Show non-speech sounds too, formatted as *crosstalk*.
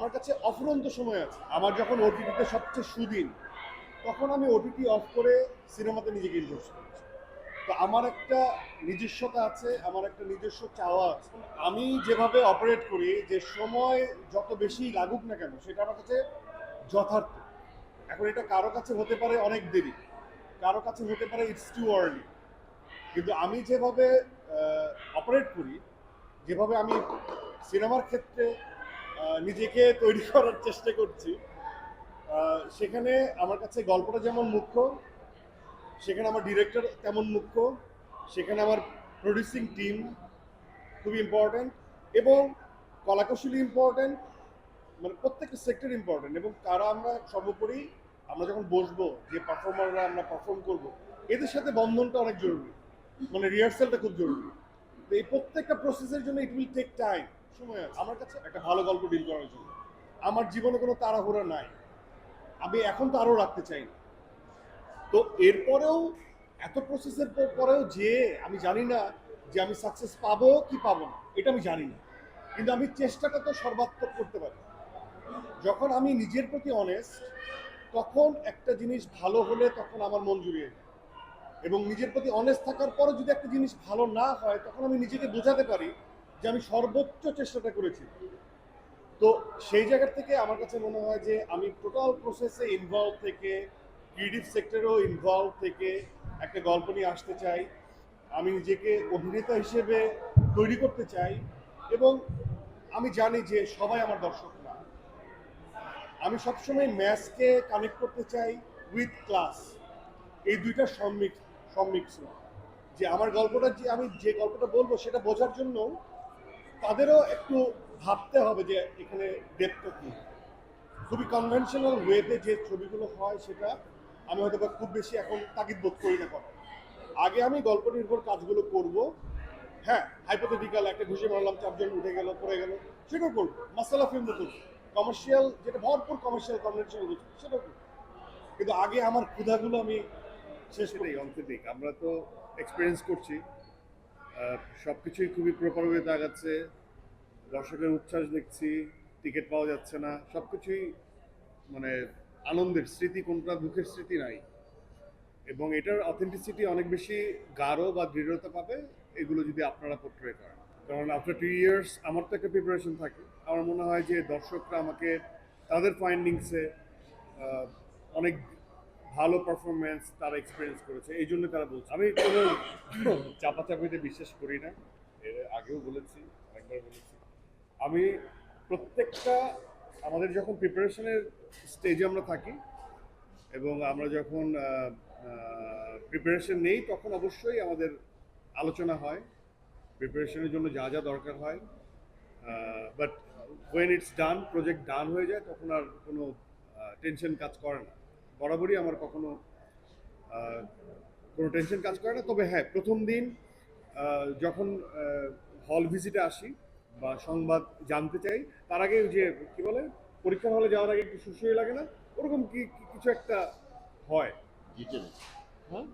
আমার কাছে অফুরন্ত সময় আছে। আমার যখন ওটিটিতে সবচেয়ে সুদিন, তখন আমি ওটিটি অফ করে সিনেমাতে নিজেকে ইনভেস্ট করেছি। তো আমার একটা নিজস্বতা আছে, আমার একটা নিজস্ব চাওয়া আছে। আমি যেভাবে অপারেট করি, যে সময় যত বেশি লাগুক না কেন, সেটা আমার কাছে যথার্থ। এখন এটা কারও কাছে হতে পারে অনেক দেরি, কারও কাছে হতে পারে ইটস টু আর্লি কিন্তু আমি যেভাবে অপারেট করি, যেভাবে আমি সিনেমার ক্ষেত্রে নিজেকে তৈরি করার চেষ্টা করছি। সেখানে আমার কাছে গল্পটা যেমন মুখ্য, সেখানে আমার ডিরেক্টর তেমন মুখ্য, সেখানে আমার প্রডিউসিং টিম খুবই ইম্পর্ট্যান্ট এবং কলাকৌশলী ইম্পর্ট্যান্ট মানে প্রত্যেকটা সেক্টর ইম্পর্ট্যান্ট এবং তারা আমরা সর্বোপরি আমরা যখন বসবো, যে পারফর্মাররা আমরা পারফর্ম করব, এদের সাথে বন্ধনটা অনেক জরুরি মানে রিহার্সালটা খুব জরুরি। তো এই প্রত্যেকটা প্রসেসের জন্য ইট উইল টেক টাইম সময় আছে। আমার কাছে একটা ভালো গল্প ডিল করার জন্য। আমার জীবনে কোনো তাড়াহুড়া নাই। আমি এখন তো আরও রাখতে চাই না। তো এরপরেও, এত প্রসেসের পরেও যে আমি জানি না যে আমি সাকসেস পাবো কি পাবো না, এটা আমি জানি না। কিন্তু আমি চেষ্টাটা তো সর্বাত্মক করতে পারি। যখন আমি নিজের প্রতি অনেস্ট তখন একটা জিনিস ভালো হলে তখন আমার মন জুড়িয়ে যায়। এবং নিজের প্রতি অনেস্ট থাকার পরে যদি একটা জিনিস ভালো না হয়, তখন আমি নিজেকে বোঝাতে পারি যে আমি সর্বোচ্চ চেষ্টাটা করেছি। তো সেই জায়গা থেকে আমার কাছে মনে হয় যে আমি টোটাল প্রসেসে ইনভলভ থেকে ক্রিয়েটিভ সেক্টরেও ইনভলভ থেকে একটা গল্প নিয়ে আসতে চাই। আমি নিজেকে অভিনেতা হিসেবে তৈরি করতে চাই এবং আমি জানি যে সবাই আমার দর্শক না। আমি সবসময় ম্যাথকে কানেক্ট করতে চাই উইথ ক্লাস এই দুইটা সম্মিক সম্মিশ্র যে আমার গল্পটা যে আমি যে গল্পটা বলব সেটা বোঝার জন্য তাদেরও একটু ভাবতে হবে যে এখানে ডেপটা কি। খুবই কনভেনশনাল ওয়েতে যে ছবিগুলো হয় সেটা আমি হয়তো খুব বেশি এখন তাগিদ বোধ করি না করা আগে আমি গল্প নির্ভর কাজগুলো করব। হ্যাঁ হাইপোথেটিক্যাল একটা ঘুষি মারলাম, চারজন উঠে গেল, পড়ে গেল, সেটাও করব। মাসালা ফিল্ম করব। কমার্শিয়াল যেটা ভরপুর কমার্শিয়াল কনভেনশনাল সেটাও করব। কিন্তু আগে আমার ক্ষুধাগুলো আমি শেষ করি। সেটাই অন্তরিক আমরা তো এক্সপিরিয়েন্স করছি। সব কিছুই খুবই প্রপার ওয়েতে আগাচ্ছে দর্শকের উচ্ছ্বাস দেখছি টিকিট পাওয়া যাচ্ছে না। সব কিছুই মানে আনন্দের স্মৃতি, কোনটা দুঃখের স্মৃতি নাই। এবং এটার অথেন্টিসিটি অনেক বেশি গাঢ় বা দৃঢ়তা পাবে, এগুলো যদি আপনারা পোট্রে করেন। কারণ আফটার টু ইয়ার্স আমার তো একটা প্রিপারেশন থাকে। আমার মনে হয় যে দর্শকরা আমাকে, তাদের ফাইন্ডিংসে অনেক ভালো পারফরমেন্স তারা এক্সপিরিয়েন্স করেছে, এই জন্য তারা বলছে। আমি কোনো *coughs* চাপাচাপিতে বিশ্বাস করি না, এর আগেও বলেছি একবার বলেছি। আমি প্রত্যেকটা, আমাদের যখন প্রিপারেশনের স্টেজে আমরা থাকি, এবং আমরা যখন প্রিপারেশন নেই, তখন অবশ্যই আমাদের আলোচনা হয় প্রিপারেশনের জন্য যা যা দরকার হয়। But when it's done project done হয়ে যায়, তখন আর কোনো টেনশন কাজ করে না। বরাবরই আমার কখনো কোনো টেনশন কাজ করে না। তবে হ্যাঁ প্রথম দিন যখন হল ভিজিটে আসি বা সংবাদ জানতে চাই তার আগে ওই যে কি বলে পরীক্ষার হলে যাওয়ার আগে একটু সুসুই লাগে না? ওরকম কি কিছু একটা হয়? হ্যাঁ?